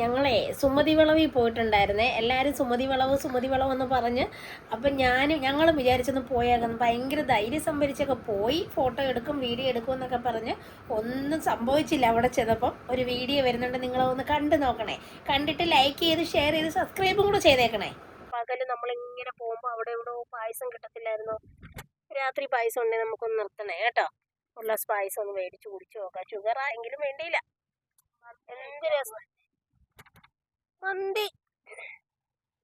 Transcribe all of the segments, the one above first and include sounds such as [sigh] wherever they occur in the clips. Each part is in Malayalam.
ഞങ്ങളെ സുമതി വിളവിൽ പോയിട്ടുണ്ടായിരുന്നേ. എല്ലാവരും സുമതി വിളവ് സുമതി വിളവ് എന്ന് പറഞ്ഞ് അപ്പം ഞാൻ ഞങ്ങളും വിചാരിച്ചൊന്ന് പോയേക്കാം. ഭയങ്കര ധൈര്യം സംഭരിച്ചൊക്കെ പോയി ഫോട്ടോ എടുക്കും വീഡിയോ എടുക്കും എന്നൊക്കെ പറഞ്ഞ് ഒന്നും സംഭവിച്ചില്ല അവിടെ ചെന്നപ്പം. ഒരു വീഡിയോ വരുന്നുണ്ട് നിങ്ങളൊന്ന് കണ്ടു നോക്കണേ. കണ്ടിട്ട് ലൈക്ക് ചെയ്ത് ഷെയർ ചെയ്ത് സബ്സ്ക്രൈബും കൂടെ ചെയ്തേക്കണേ. പകൽ നമ്മളിങ്ങനെ പോകുമ്പോൾ അവിടെ ഇവിടെ പായസം കിട്ടത്തില്ലായിരുന്നു. രാത്രി പായസം ഉണ്ടെങ്കിൽ നമുക്കൊന്ന് നിർത്തണേ കേട്ടോ. ഉള്ള പായസം ഒന്ന് മേടിച്ച് കുടിച്ചു നോക്കാം. ഷുഗർ എങ്കിലും വേണ്ടിയില്ല. എന്ത് രസം. മന്തി.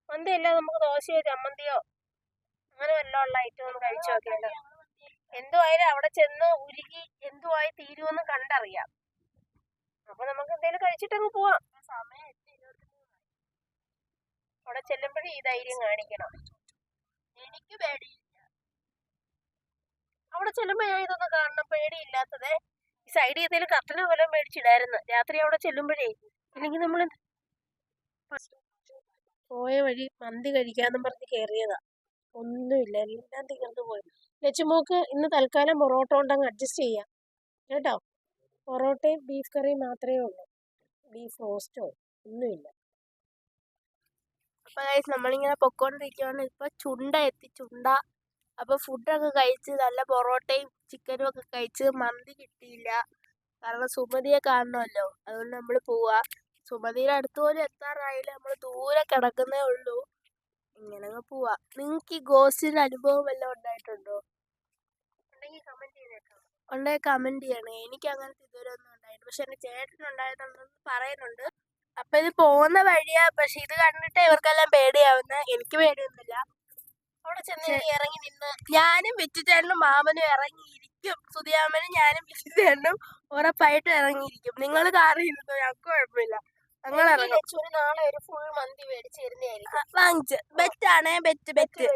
മന്തി അല്ല നമുക്ക് ദോശയോ ചമ്മന്തിയോ അങ്ങനെ വല്ല ഉള്ള ഐറ്റം ഒന്ന് കഴിച്ചു നോക്കിയല്ലോ എന്തുവായാലും അവിടെ ചെന്ന് ഉരുകി ആയി തീരുമെന്ന് കണ്ടറിയാം. അപ്പൊ നമുക്ക് എന്തെങ്കിലും കഴിച്ചിട്ടങ്ങ് പോവാം. അവിടെ ചെല്ലുമ്പോഴേ ഈ ധൈര്യം കാണിക്കണം. എനിക്ക് പേടിയില്ല. അവിടെ ചെല്ലുമ്പോ ഞാൻ ഇതൊന്നും കാണണം. പേടിയില്ലാത്തത്. ഈ സൈഡിൽ ഏതെങ്കിലും കർട്ടനോ വല്ലതും മേടിച്ചിടായിരുന്നു. രാത്രി അവിടെ ചെല്ലുമ്പോഴേ ഇല്ലെങ്കിൽ നമ്മൾ പോയ വഴി മന്തി കഴിക്കാന്നും പറഞ്ഞ് കയറിയതാ ഒന്നുമില്ല എല്ലാം തീർന്നു പോയി. ലച്ചുമോക്ക് ഇന്ന് തൽക്കാലം പൊറോട്ട കൊണ്ടങ്ങ് അഡ്ജസ്റ്റ് ചെയ്യാം. കേട്ടോ? പൊറോട്ടയും ബീഫ് കറിയും മാത്രമേ ഉള്ളൂ. ബീഫ് റോസ്റ്റോ ഒന്നുമില്ല. അപ്പൊ ഗൈസ് നമ്മളിങ്ങനെ പൊക്കോണ്ടിരിക്കുകയാണ് ഇപ്പൊ ചുണ്ട എത്തി ചുണ്ട. അപ്പൊ ഫുഡൊക്കെ കഴിച്ച് നല്ല പൊറോട്ടയും ചിക്കനും ഒക്കെ കഴിച്ച് മന്തി കിട്ടിയില്ല. കാരണം സുമതിയെ കാണണമല്ലോ. അതുകൊണ്ട് നമ്മൾ പോവാ. സുമതിയുടെ അടുത്ത് പോലും എത്താറായില്ല. നമ്മൾ ദൂരെ കിടക്കുന്നേ ഉള്ളൂ. ഇങ്ങനെ അങ്ങ് പോവാ. നിങ്ങൾക്ക് ഈ ഗോസ്റ്റിന്റെ അനുഭവം വല്ലതും ഉണ്ടായിട്ടുണ്ടോ? ഉണ്ടെങ്കിൽ കമന്റ് ചെയ്തേക്കാം. ഉണ്ടെങ്കിൽ കമന്റ് ചെയ്യണേ. എനിക്ക് അങ്ങനത്തെ ഇതുവരെ ഒന്നും ഉണ്ടായിട്ടില്ല. പക്ഷെ എന്റെ ചേട്ടൻ ഉണ്ടായിട്ടുണ്ടെന്ന് പറയുന്നുണ്ട്. അപ്പൊ ഇത് പോകുന്ന വഴിയാ. പക്ഷെ ഇത് കണ്ടിട്ട് ഇവർക്കെല്ലാം പേടിയാവുന്ന. എനിക്ക് പേടിയൊന്നുമില്ല. അവിടെ ചെന്ന് ഇറങ്ങി നിന്ന് ഞാനും വെച്ചിട്ടേണ്ടും മാമനും ഇറങ്ങിയിരിക്കും. സുധിയാമനും ഞാനും വെച്ചിട്ടേണ്ടും ഉറപ്പായിട്ടും ഇറങ്ങിയിരിക്കും. നിങ്ങൾ കാറിയിരുന്നു ഞങ്ങൾക്ക് കുഴപ്പമില്ല. ഇറങ്ങും. ലച്ചുവിന് നാളെ ഒരു ഫുൾ മന്തി മേടിച്ച് തരുന്നതായിരിക്കും. വാങ്ങിച്ച്. ബെറ്റ് ആണേ ബെറ്റ്. ബെറ്റ്.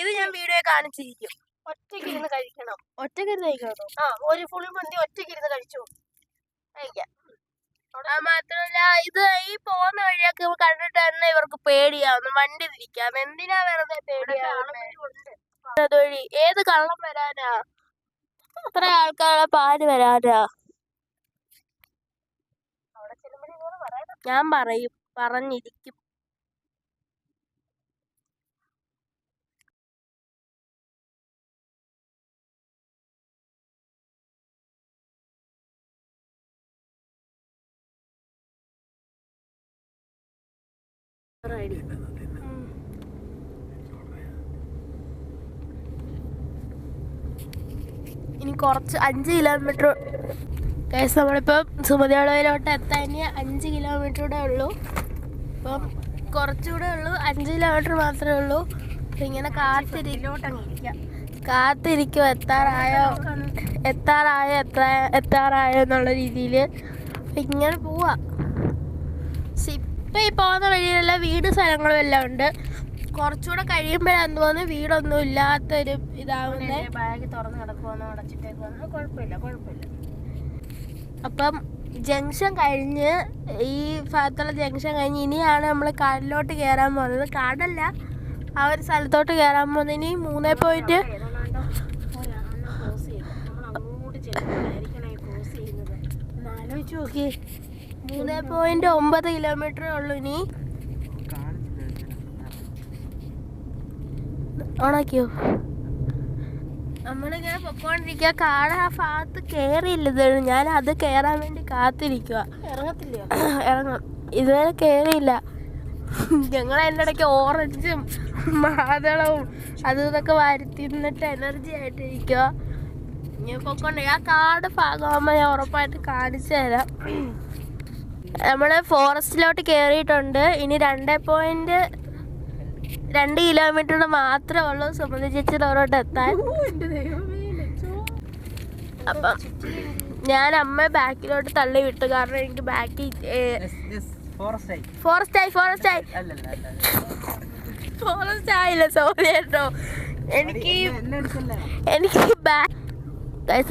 ഇത് ഞാൻ വീഡിയോ കാണിച്ചിരിക്കും. ഒറ്റയ്ക്ക് ഇരുന്ന് കഴിക്കണം. ഒറ്റയ്ക്ക് കഴിക്കണം ആ ഒരു ഫുൾ മന്തി ഒറ്റയ്ക്ക് ഇരുന്ന് കഴിച്ചു? കഴിക്കാം. മാത്രമല്ല ഇത് ഈ പോകുന്ന വഴിയൊക്കെ കണ്ടിട്ട് തന്നെ ഇവർക്ക് പേടിയാവുന്നു. വണ്ടി തിരിക്കാം എന്തിനാ വെറുതെ പേടിയാവുന്നത് അതുവഴി ഏത് കള്ളം വരാനാ അത്ര ആൾക്കാരുടെ പാൽ വരാനാ അവിടെ ചെല്ലുമ്പോഴേ ഇതുപോലെ പറയണം ഞാൻ പറയും പറഞ്ഞിരിക്കും. ഇനി കുറച്ച് അഞ്ച് കിലോമീറ്റർ കേസ് നമ്മളിപ്പം സുമതിയോളയിലോട്ട് എത്താൻ അഞ്ച് കിലോമീറ്റർ കൂടെ ഉള്ളൂ. ഇപ്പം കുറച്ചുകൂടെ ഉള്ളൂ. അഞ്ച് കിലോമീറ്റർ മാത്രമേ ഉള്ളൂ. അപ്പൊ ഇങ്ങനെ കാത്തിരിക്കോട്ടങ്ങിരിക്കാം കാത്തിരിക്കും. എത്താറായോ? എത്താറായോ? എത്ര എത്താറായോ എന്നുള്ള രീതിയിൽ ഇങ്ങനെ പോവാ. ഇപ്പം ഈ പോകുന്ന വഴിയിലുള്ള വീട് സ്ഥലങ്ങളും എല്ലാം ഉണ്ട്. കുറച്ചുകൂടെ കഴിയുമ്പോഴാന്ന് തോന്നുന്നു വീടൊന്നും ഇല്ലാത്തൊരു ഇതാവുന്നത് ബാഗ് തുറന്ന് കിടക്കുവാന്നോ? അടച്ചിട്ടേക്കുവാന്നോ? കുഴപ്പമില്ല കുഴപ്പമില്ല. അപ്പം ജംഗ്ഷൻ കഴിഞ്ഞ് ഈ ഭാഗത്തുള്ള ജംഗ്ഷൻ കഴിഞ്ഞ് ഇനിയാണ് നമ്മൾ കാടിലോട്ട് കയറാൻ പോകുന്നത്. കാടല്ല ആ ഒരു സ്ഥലത്തോട്ട് കയറാൻ പോകുന്നത്. ഇനി മൂന്നേ പോയിന്റ് മൂന്നേ പോയിന്റ് ഒമ്പത് കിലോമീറ്ററേ ഉള്ളൂ ഇനി. ഓണാക്കിയോ? നമ്മളിങ്ങനെ പൊക്കോണ്ടിരിക്കുക കാട് ആ ഭാഗത്ത് കയറിയില്ല ഇതുവരെ. ഞാൻ അത് കയറാൻ വേണ്ടി കാത്തിരിക്കുക ഇറങ്ങത്തില്ല ഇറങ്ങാം. ഇതുവരെ കയറിയില്ല ഞങ്ങൾ അതിന്റെ ഇടയ്ക്ക് ഓറഞ്ചും മാതളവും അതും ഇതൊക്കെ വരുത്തിന്നിട്ട് എനർജി ആയിട്ടിരിക്കുക ഞാൻ പൊക്കോണ്ട് ആ കാട് ഭാഗമാകുമ്പോൾ ഞാൻ ഉറപ്പായിട്ട് കാണിച്ചു തരാം. നമ്മൾ ഫോറസ്റ്റിലോട്ട് കയറിയിട്ടുണ്ട് ഇനി രണ്ടേ പോയിന്റ് രണ്ട് കിലോമീറ്റർ മാത്രമേ ഉള്ളൂ. സുമതി ചേച്ചിയുടെ ഓരോട്ട് എത്താൻ. അപ്പം ഞാൻ അമ്മ ബാക്കിലോട്ട് തള്ളി വിട്ടു. കാരണം എനിക്ക് ബാക്കിൽ ഫോറസ്റ്റ് ആയി. ഫോറസ്റ്റ് ആയി ഫോറസ്റ്റ് അല്ലല്ല അല്ല ഫോറസ്റ്റ് ആയില്ല സോറി കേട്ടോ. എനിക്ക് എനിക്ക് ബാക്ക്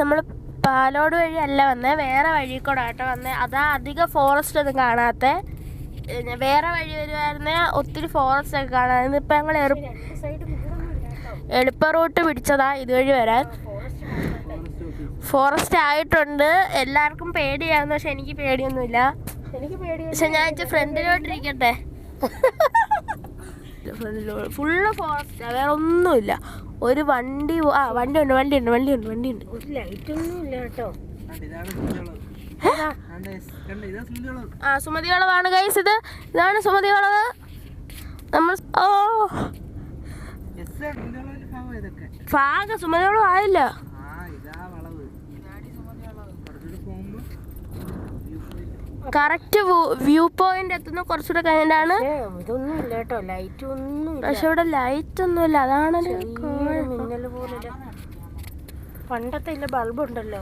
നമ്മൾ പാലോട് വഴി അല്ല വന്നേ വേറെ വഴി കൂടെ ആട്ടോ വന്നേ. അതാ അധികം ഫോറസ്റ്റ് ഒന്നും കാണാത്ത. വേറെ വഴി വരുവായിരുന്നേ ഒത്തിരി ഫോറസ്റ്റ് ഒക്കെ കാണാമായിരുന്നു ഇപ്പം ഞങ്ങൾ എളുപ്പ റൂട്ട് പിടിച്ചതാ ഇതുവഴി വരാൻ. ഫോറസ്റ്റ് ആയിട്ടുണ്ട്. എല്ലാവർക്കും പേടിയാന്ന് പക്ഷെ എനിക്ക് പേടിയൊന്നുമില്ല. പക്ഷെ ഞാൻ ഫ്രണ്ടിലോട്ടിരിക്കട്ടെ. [laughs] ഫുള്ള് ഫോറസ്റ്റ് വേറെ ഒന്നുമില്ല. ഒരു വണ്ടി ആ വണ്ടി ഉണ്ട് വണ്ടി ഉണ്ട് വണ്ടി ഉണ്ട് വണ്ടി ഉണ്ട് ഒരു ലൈറ്റ് ഒന്നും ഇല്ല കേട്ടോ. ആ സുമതി വളവാണ് ഗൈസ് ഇത്. ഇതാണ് സുമതി വളവ് നമ്മൾ ഓ. ഭാഗ സുമതി വളവ്. ആയില്ല കറക്റ്റ് വ്യൂ പോയിന്റ് എത്തുന്ന കുറച്ചുകൂടെ കഴിഞ്ഞിട്ടാണ്. ഇതൊന്നും ഇല്ല കേട്ടോ ലൈറ്റ് ഒന്നും ഇല്ല പക്ഷെ ഇവിടെ ലൈറ്റ് ഒന്നും ഇല്ല അതാണ്. മിന്നൽ പോലെ പണ്ടത്തെ ഇല്ല ബൾബ് ഉണ്ടല്ലോ.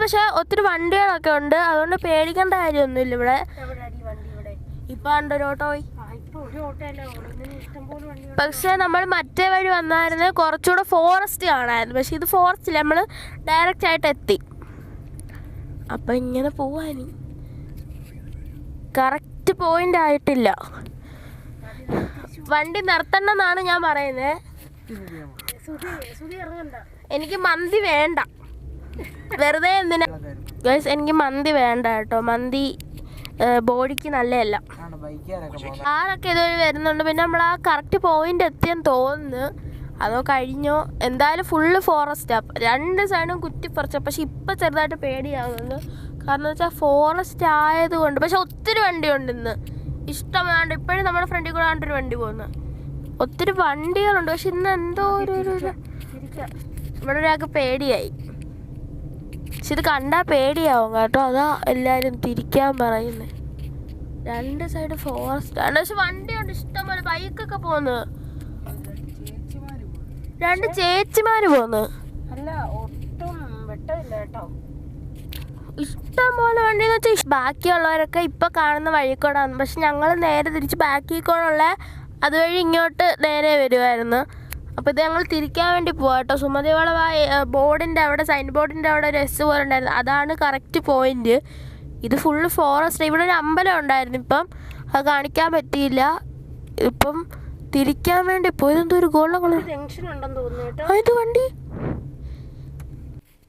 പക്ഷെ ഒത്തിരി വണ്ടികളൊക്കെ ഉണ്ട്. അതുകൊണ്ട് പേടിക്കേണ്ട കാര്യമൊന്നുമില്ല ഇവിടെ. ഇപ്പൊ ഉണ്ട് ഒരു ഓട്ടോ പക്ഷെ നമ്മൾ മറ്റേ വഴി വന്നായിരുന്നു. കുറച്ചുകൂടെ ഫോറസ്റ്റ് കാണായിരുന്നു. പക്ഷെ ഇത് ഫോറസ്റ്റ് നമ്മൾ ഡയറക്റ്റ് ആയിട്ട് എത്തി. അപ്പൊ ഇങ്ങനെ പോവാനി കറക്റ്റ് പോയിന്റ് ആയിട്ടില്ല. വണ്ടി നിർത്തണ്ടെന്നാണ് ഞാൻ പറയുന്നത് സുധി സുധി ഇറങ്ങണ്ട. എനിക്ക് മന്തി വേണ്ട. വെറുതെ എന്തിനാ? ഗൈസ് എനിക്ക് മന്തി വേണ്ട കേട്ടോ. മന്തി ബോഡിക്ക് നല്ലതല്ല. ആരൊക്കെ ഇതുവഴി വരുന്നുണ്ട്. പിന്നെ നമ്മൾ ആ കറക്റ്റ് പോയിന്റ് എത്തിയെന്ന് തോന്നുന്നു. അതോ കഴിഞ്ഞോ? എന്തായാലും ഫുള്ള് ഫോറസ്റ്റാ രണ്ട് സൈഡും കുറ്റി കുത്തിപ്പറിച്ച പക്ഷെ ഇപ്പം ചെറുതായിട്ട് പേടിയാവുന്നുണ്ട്. കാരണം വെച്ചാൽ ഫോറസ്റ്റ് ആയതുകൊണ്ട്. പക്ഷെ ഒത്തിരി വണ്ടിയുണ്ട് ഇന്ന്. ഇഷ്ടമാണ്ട് ഇപ്പോഴും നമ്മുടെ ഫ്രണ്ടിൽ കൂടെ ഒരു വണ്ടി പോകുന്നത് ഒത്തിരി വണ്ടികളുണ്ട്. പക്ഷെ ഇന്ന് എന്തോ ഒരു- ഇവിടെ ഒരാൾക്ക് പേടിയായി. പക്ഷെ ഇത് കണ്ടാൽ പേടിയാവും കേട്ടോ. അതാ എല്ലാവരും തിരിക്കാൻ പറയുന്നത് രണ്ട് സൈഡ് ഫോറസ്റ്റ് ആണ് പക്ഷെ വണ്ടിയുണ്ട് ഇഷ്ടംപോലെ ബൈക്കൊക്കെ പോന്ന്. രണ്ട് ചേച്ചിമാര് പോന്ന്. അല്ല ഒട്ടും വെട്ടമില്ല കേട്ടോ. ഇഷ്ടം പോലെ വണ്ടി എന്ന് വെച്ചാൽ ബാക്കിയുള്ളവരൊക്കെ ഇപ്പൊ കാണുന്ന വഴിക്കൂടാണ് പക്ഷെ ഞങ്ങൾ നേരെ തിരിച്ച് ബാക്കി കൂടെയുള്ള അതുവഴി ഇങ്ങോട്ട് നേരെ വരുമായിരുന്നു അപ്പോൾ ഇത് ഞങ്ങൾ തിരിക്കാൻ വേണ്ടി പോവാം കേട്ടോ. സുമതി ആ ബോർഡിന്റെ അവിടെ സൈൻ ബോർഡിന്റെ അവിടെ ഒരു എസ് പോലെ ഉണ്ടായിരുന്നു അതാണ് കറക്റ്റ് പോയിന്റ് ഇത് ഫുള്ള് ഫോറസ്റ്റ് ഇവിടെ ഒരു അമ്പലം ഉണ്ടായിരുന്നു ഇപ്പം. അത് കാണിക്കാൻ പറ്റിയില്ല. ഇപ്പം തിരിക്കാൻ വേണ്ടി പോയത് എന്തോ ഒരു ഗോള കളർ ജംഗ്ഷൻ ഉണ്ടെന്ന് തോന്നുന്നു ഇത് വണ്ടി.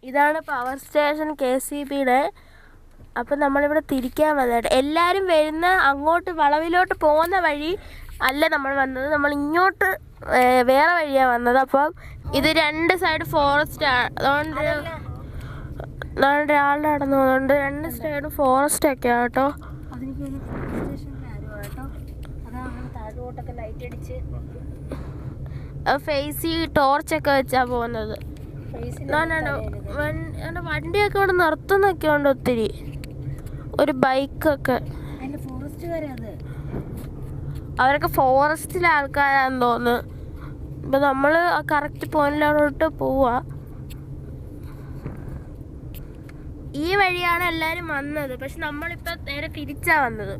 ഇതാണ് പവർ സ്റ്റേഷൻ കെ സി ബിയുടെ. അപ്പം നമ്മളിവിടെ തിരിക്കാൻ വന്നത്. എല്ലാവരും വരുന്ന അങ്ങോട്ട് വളവിലോട്ട് പോകുന്ന വഴി അല്ല നമ്മൾ വന്നത് നമ്മൾ ഇങ്ങോട്ട് വേറെ വഴിയാണ് വന്നത്. അപ്പം ഇത് രണ്ട് സൈഡ് ഫോറസ്റ്റ് അതുകൊണ്ട് ഒരാളുടെ നടന്നു പോകുന്നുണ്ട് രണ്ട് സൈഡ് ഫോറസ്റ്റ് ഒക്കെ കേട്ടോ. ഫേസി ടോർച്ചൊക്കെ വെച്ചാ പോകുന്നത്. വണ്ടിയൊക്കെ ഇവിടെ നിർത്തുന്നൊക്കെ ഉണ്ട് ഒത്തിരി. ഒരു ബൈക്കൊക്കെ അതിന്റെ ഫോറസ്റ്റുകാരെ അത്. അവരൊക്കെ ഫോറസ്റ്റിലെ ആൾക്കാരാന്ന് തോന്നുന്നു. ഇപ്പം നമ്മൾ ആ കറക്റ്റ് പോയിന്റിലോട്ട് പോവാ. ഈ വഴിയാണ് എല്ലാരും വന്നത്. പക്ഷെ നമ്മളിപ്പോൾ നേരെ തിരിച്ചാ വന്നത്.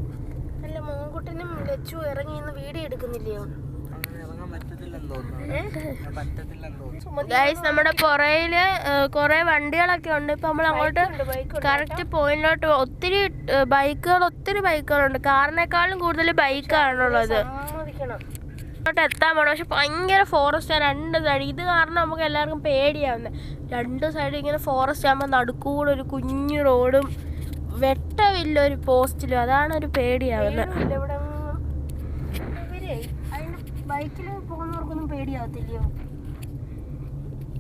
അല്ല മോൻകുട്ടനും ലച്ചു ഇറങ്ങി ഇന്ന് വീഡിയോ എടുക്കുന്നില്ലയോ? ഗൈസ് നമ്മുടെ പുറയിൽ കുറെ വണ്ടികളൊക്കെ ഉണ്ട്. ഇപ്പൊ നമ്മൾ അങ്ങോട്ട് കറക്റ്റ് പോയിന്റിലോട്ട് ഒത്തിരി ബൈക്കുകൾ ഒത്തിരി ബൈക്കുകളുണ്ട് കാറിനേക്കാളും കൂടുതൽ ബൈക്കാണുള്ളത് അങ്ങോട്ട് എത്താൻ പോണം. പക്ഷെ ഭയങ്കര ഫോറസ്റ്റ് രണ്ട് സൈഡ് ഇത് കാരണം നമുക്ക് എല്ലാവർക്കും പേടിയാവുന്നത് രണ്ട് സൈഡ് ഇങ്ങനെ ഫോറസ്റ്റ് ആകുമ്പോൾ നടുക്കൂടെ ഒരു കുഞ്ഞു റോഡും വെട്ടമില്ല ഒരു പോസ്റ്റിലും അതാണ് ഒരു പേടിയാവുന്നത് ഇല്ല ഇവിടെ ഒന്നും. ഇവരെ അതിന്റെ ബൈക്കിൽ പോകുന്നവർക്കൊന്നും പേടിയാവത്തില്ലയോ?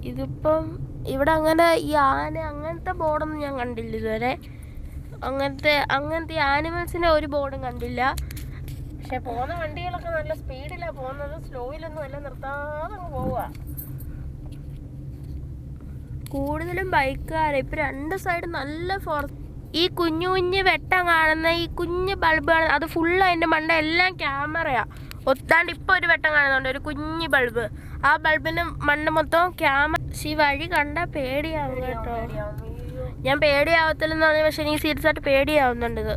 ഇതിപ്പം ഇവിടെ അങ്ങനെ ഈ ആന അങ്ങനത്തെ ബോർഡൊന്നും ഞാൻ കണ്ടില്ല ഇതുവരെ. അങ്ങനത്തെ അങ്ങനത്തെ ആനിമൽസിന്റെ ഒരു ബോർഡും കണ്ടില്ല. പക്ഷെ പോകുന്ന വണ്ടികളൊക്കെ നല്ല സ്പീഡിലാണ് പോകുന്നത്. സ്ലോയിലൊന്നും അല്ല നിർത്താതെ പോവുക. കൂടുതലും ബൈക്കുകാരെ ഇപ്പം രണ്ട് സൈഡ് നല്ല ഫോർ ഈ കുഞ്ഞു കുഞ്ഞ് വെട്ടം കാണുന്ന ഈ കുഞ്ഞ് ബൾബ് കാണുന്ന അത് ഫുള്ള് അതിന്റെ മണ്ട എല്ലാം ക്യാമറയാ ഒത്താണ്ട് ഇപ്പോൾ ഒരു വെട്ടം കാണുന്നുണ്ട് ഒരു കുഞ്ഞ് ബൾബ്. ആ ബൾബിന് മണ്ട മൊത്തം ക്യാമറ പക്ഷേ ഈ വഴി കണ്ട പേടിയാവും കേട്ടോ. ഞാൻ പേടിയാവത്തില്ലെന്ന് പറഞ്ഞു പക്ഷെ എനിക്ക് സീരിയസ് ആയിട്ട് പേടിയാവുന്നുണ്ട് ഇത്.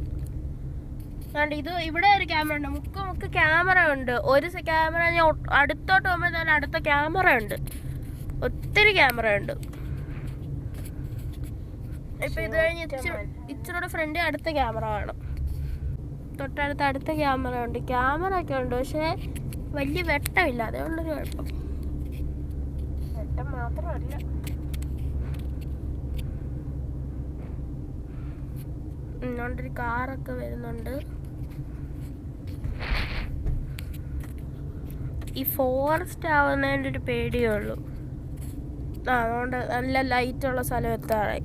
കണ്ട് ഇത് ഇവിടെ ഒരു ക്യാമറ ഉണ്ട് മുക്ക് മുക്ക് ക്യാമറ ഉണ്ട്. ഒരു ക്യാമറ ഞാൻ അടുത്തോട്ട് പോകുമ്പോൾ അടുത്ത ക്യാമറ ഉണ്ട്. ഒത്തിരി ക്യാമറ ഉണ്ട്. ഇപ്പൊ ഇത് കഴിഞ്ഞ് ഇച്ചിരി ഫ്രണ്ട് അടുത്ത ക്യാമറ കാണും തൊട്ടടുത്ത് അടുത്ത ക്യാമറ ഉണ്ട്. ക്യാമറ ഒക്കെ ഉണ്ട് പക്ഷേ വലിയ വെട്ടമില്ല. അതേ ഉള്ളൊരു കുഴപ്പം. വെട്ടം മാത്രമല്ല. അതുകൊണ്ടൊരു കാറൊക്കെ വരുന്നുണ്ട്. ഈ ഫോറസ്റ്റ് ആവുന്നതിന്റെ ഒരു പേടിയേ ഉള്ളൂ. ആ അതുകൊണ്ട് നല്ല ലൈറ്റുള്ള സ്ഥലം എത്താറായി.